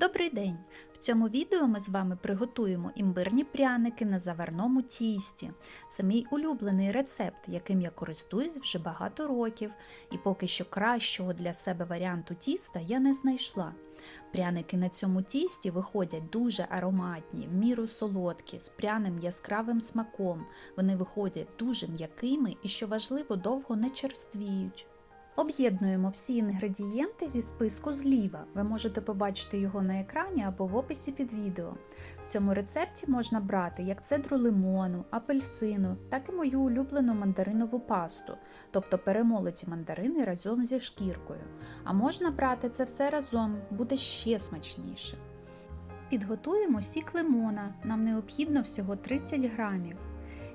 Добрий день! В цьому відео ми з вами приготуємо імбирні пряники на заварному тісті. Це мій улюблений рецепт, яким я користуюсь вже багато років, і поки що кращого для себе варіанту тіста я не знайшла. Пряники на цьому тісті виходять дуже ароматні, в міру солодкі, з пряним яскравим смаком. Вони виходять дуже м'якими і, що важливо, довго не черствіють. Об'єднуємо всі інгредієнти зі списку зліва. Ви можете побачити його на екрані або в описі під відео. В цьому рецепті можна брати як цедру лимону, апельсину, так і мою улюблену мандаринову пасту, тобто перемолоті мандарини разом зі шкіркою. А можна брати це все разом, буде ще смачніше. Підготуємо сік лимона. Нам необхідно всього 30 грамів.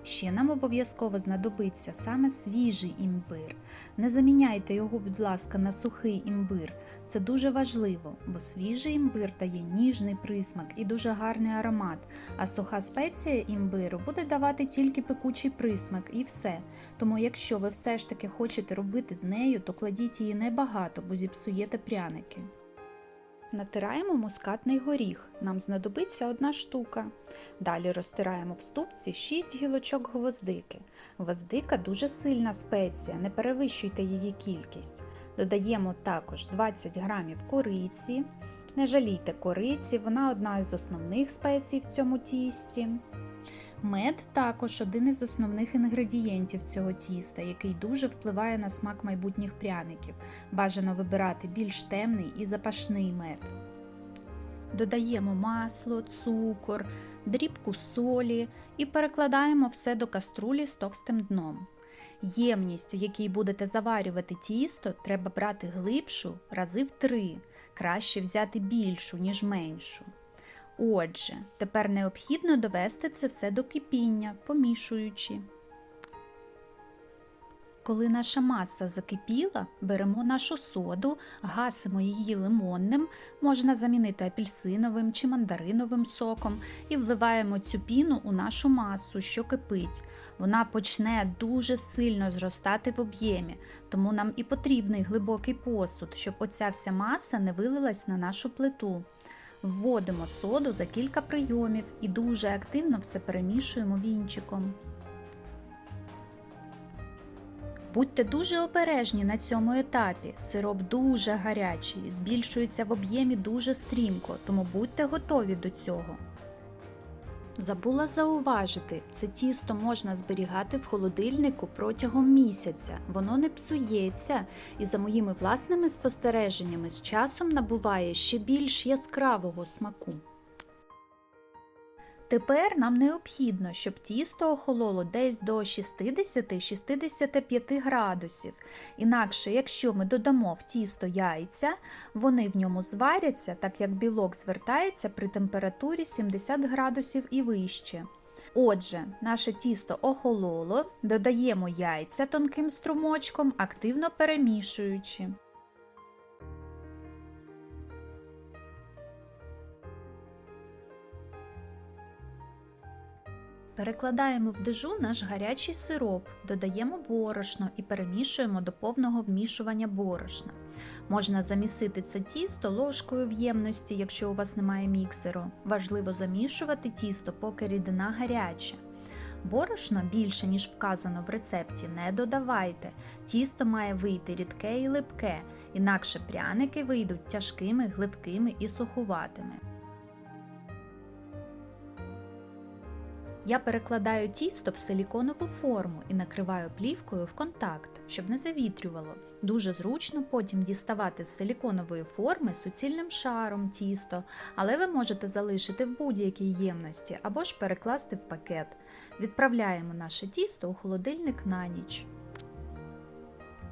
Ще нам обов'язково знадобиться саме свіжий імбир. Не заміняйте його, будь ласка, на сухий імбир. Це дуже важливо, бо свіжий імбир дає ніжний присмак і дуже гарний аромат, а суха спеція імбиру буде давати тільки пекучий присмак і все. Тому, якщо ви все ж таки хочете робити з нею, то кладіть її небагато, бо зіпсуєте пряники. Натираємо мускатний горіх. Нам знадобиться одна штука. Далі розтираємо в ступці 6 гілочок гвоздики. Гвоздика дуже сильна спеція, не перевищуйте її кількість. Додаємо також 20 грамів кориці. Не жалійте кориці, вона одна із основних спецій в цьому тісті. Мед також один із основних інгредієнтів цього тіста, який дуже впливає на смак майбутніх пряників. Бажано вибирати більш темний і запашний мед. Додаємо масло, цукор, дрібку солі і перекладаємо все до каструлі з товстим дном. Ємність, в якій будете заварювати тісто, треба брати глибшу рази в три. Краще взяти більшу, ніж меншу. Отже, тепер необхідно довести це все до кипіння, помішуючи. Коли наша маса закипіла, беремо нашу соду, гасимо її лимонним, можна замінити апельсиновим чи мандариновим соком, і вливаємо цю піну у нашу масу, що кипить. Вона почне дуже сильно зростати в об'ємі, тому нам і потрібний глибокий посуд, щоб оця вся маса не вилилась на нашу плиту. Вводимо соду за кілька прийомів і дуже активно все перемішуємо вінчиком. Будьте дуже обережні на цьому етапі. Сироп дуже гарячий, збільшується в об'ємі дуже стрімко, тому будьте готові до цього. Забула зауважити, це тісто можна зберігати в холодильнику протягом місяця. Воно не псується і, за моїми власними спостереженнями, з часом набуває ще більш яскравого смаку. Тепер нам необхідно, щоб тісто охололо десь до 60-65 градусів. Інакше, якщо ми додамо в тісто яйця, вони в ньому зваряться, так як білок звертається при температурі 70 градусів і вище. Отже, наше тісто охололо, додаємо яйця тонким струмочком, активно перемішуючи. Перекладаємо в дежу наш гарячий сироп, додаємо борошно і перемішуємо до повного вмішування борошна. Можна замісити це тісто ложкою в ємності, якщо у вас немає міксеру. Важливо замішувати тісто, поки рідина гаряча. Борошна більше, ніж вказано в рецепті, не додавайте. Тісто має вийти рідке і липке, інакше пряники вийдуть тяжкими, гливкими і сухуватими. Я перекладаю тісто в силіконову форму і накриваю плівкою в контакт, щоб не завітрювало. Дуже зручно потім діставати з силіконової форми суцільним шаром тісто, але ви можете залишити в будь-якій ємності або ж перекласти в пакет. Відправляємо наше тісто у холодильник на ніч.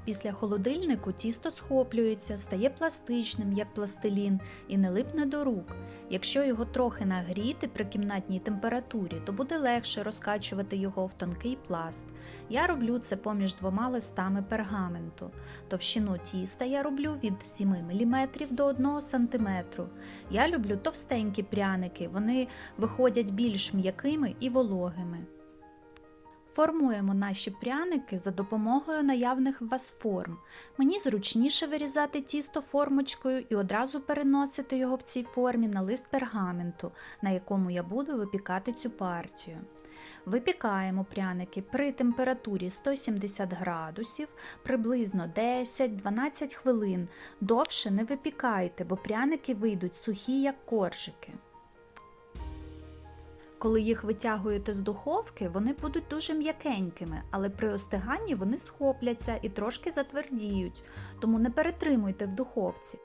Після холодильнику тісто схоплюється, стає пластичним, як пластилін, і не липне до рук. Якщо його трохи нагріти при кімнатній температурі, то буде легше розкачувати його в тонкий пласт. Я роблю це поміж двома листами пергаменту. Товщину тіста я роблю від 7 мм до 1 см. Я люблю товстенькі пряники, вони виходять більш м'якими і вологими. Формуємо наші пряники за допомогою наявних у вас форм. Мені зручніше вирізати тісто формочкою і одразу переносити його в цій формі на лист пергаменту, на якому я буду випікати цю партію. Випікаємо пряники при температурі 170 градусів приблизно 10-12 хвилин. Довше не випікайте, бо пряники вийдуть сухі, як коржики. Коли їх витягуєте з духовки, вони будуть дуже м'якенькими, але при остиганні вони схопляться і трошки затвердіють, тому не перетримуйте в духовці.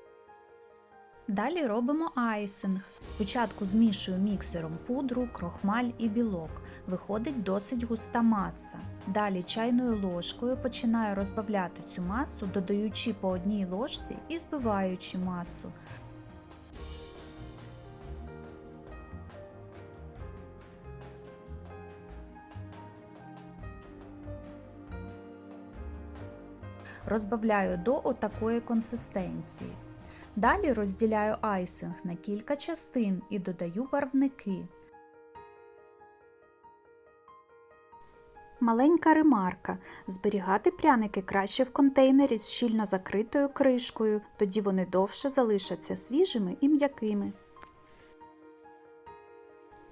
Далі робимо айсинг. Спочатку змішую міксером пудру, крохмаль і білок. Виходить досить густа маса. Далі чайною ложкою починаю розбавляти цю масу, додаючи по одній ложці і збиваючи масу. Розбавляю до отакої консистенції. Далі розділяю айсинг на кілька частин і додаю барвники. Маленька ремарка. Зберігати пряники краще в контейнері з щільно закритою кришкою, тоді вони довше залишаться свіжими і м'якими.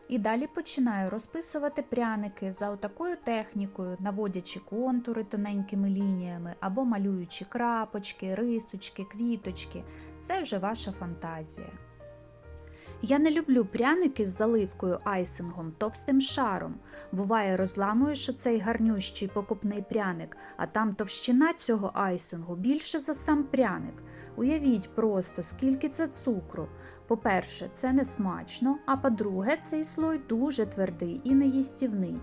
І далі починаю розписувати пряники за отакою технікою, наводячи контури тоненькими лініями або малюючи крапочки, рисочки, квіточки. Це вже ваша фантазія. Я не люблю пряники з заливкою айсингом товстим шаром. Буває, розламуєш оцей гарнющий покупний пряник, а там товщина цього айсингу більше за сам пряник. Уявіть просто, скільки це цукру. По-перше, це не смачно, а по-друге, цей слой дуже твердий і неїстівний.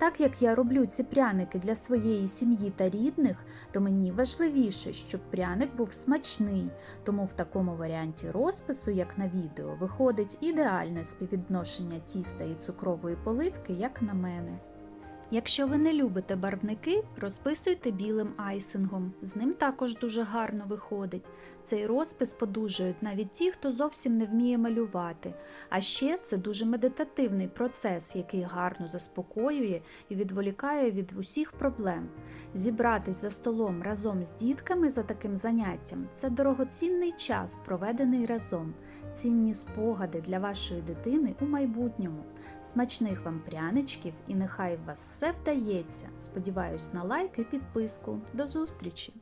Так як я роблю ці пряники для своєї сім'ї та рідних, то мені важливіше, щоб пряник був смачний, тому в такому варіанті розпису, як на відео, виходить ідеальне співвідношення тіста і цукрової поливки, як на мене. Якщо ви не любите барвники, розписуйте білим айсингом. З ним також дуже гарно виходить. Цей розпис подужують навіть ті, хто зовсім не вміє малювати. А ще це дуже медитативний процес, який гарно заспокоює і відволікає від усіх проблем. Зібратись за столом разом з дітками за таким заняттям це дорогоцінний час, проведений разом, цінні спогади для вашої дитини у майбутньому. Смачних вам пряничків і нехай вас все вдається. Сподіваюсь на лайк і підписку. До зустрічі!